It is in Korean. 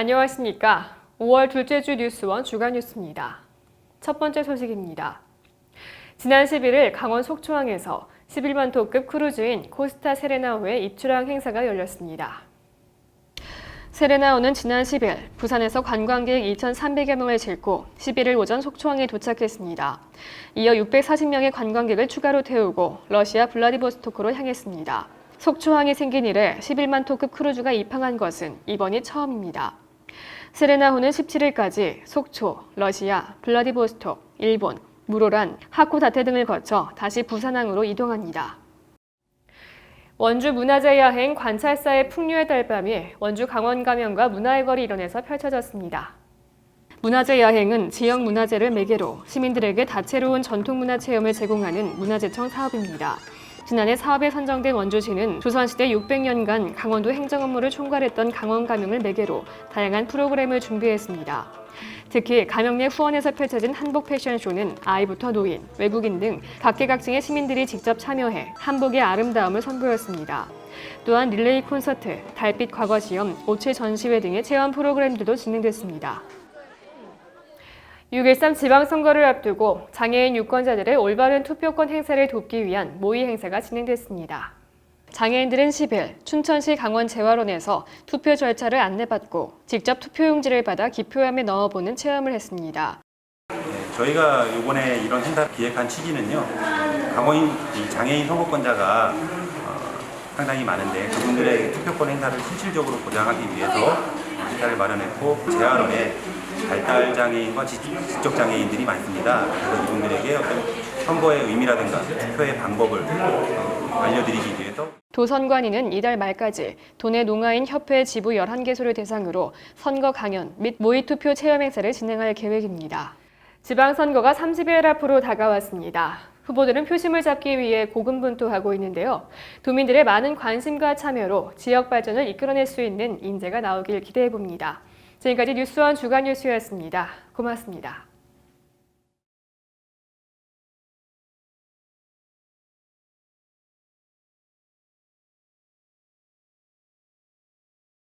안녕하십니까. 5월 둘째 주 뉴스원 주간 뉴스입니다. 첫 번째 소식입니다. 지난 11일 강원 속초항에서 11만 톤급 크루즈인 코스타 세레나호의 입출항 행사가 열렸습니다. 세레나호는 지난 10일 부산에서 관광객 2,300여 명을 싣고 11일 오전 속초항에 도착했습니다. 이어 640명의 관광객을 추가로 태우고 러시아 블라디보스토크로 향했습니다. 속초항이 생긴 이래 11만 톤급 크루즈가 입항한 것은 이번이 처음입니다. 세레나호는 17일까지 속초, 러시아, 블라디보스톡, 일본, 무로란, 하코다테 등을 거쳐 다시 부산항으로 이동합니다. 원주 문화재 야행 관찰사의 풍류의 달밤이 원주 강원 가면과 문화의 거리 일원에서 펼쳐졌습니다. 문화재 야행은 지역 문화재를 매개로 시민들에게 다채로운 전통 문화 체험을 제공하는 문화재청 사업입니다. 지난해 사업에 선정된 원주시는 조선시대 600년간 강원도 행정 업무를 총괄했던 강원 가명을 매개로 다양한 프로그램을 준비했습니다. 특히 가명 내 후원에서 펼쳐진 한복 패션쇼는 아이부터 노인, 외국인 등 각계각층의 시민들이 직접 참여해 한복의 아름다움을 선보였습니다. 또한 릴레이 콘서트, 달빛 과거 시험, 오체 전시회 등의 체험 프로그램들도 진행됐습니다. 6.13 지방선거를 앞두고 장애인 유권자들의 올바른 투표권 행사를 돕기 위한 모의 행사가 진행됐습니다. 장애인들은 10일 춘천시 강원재활원에서 투표 절차를 안내받고 직접 투표용지를 받아 기표함에 넣어보는 체험을 했습니다. 네, 저희가 이번에 이런 행사 기획한 취지는요, 강원인 이 장애인 선거권자가 어, 상당히 많은데 그분들의 투표권 행사를 실질적으로 보장하기 위해서 행사를 마련했고 재활원에 발달 장애인과 지- 지적 장애인들이 많습니다. 그래서 이분들에게 어떤 선거의 의미라든가 투표의 방법을 어, 알려드리기 위해서 도선관위는 이달 말까지 도내 농아인 협회 지부 11개소를 대상으로 선거 강연 및 모의 투표 체험 행사를 진행할 계획입니다. 지방선거가 30일 앞으로 다가왔습니다. 후보들은 표심을 잡기 위해 고군분투하고 있는데요. 도민들의 많은 관심과 참여로 지역 발전을 이끌어낼 수 있는 인재가 나오길 기대해 봅니다. 지금까지 뉴스원 주간 뉴스였습니다. 고맙습니다.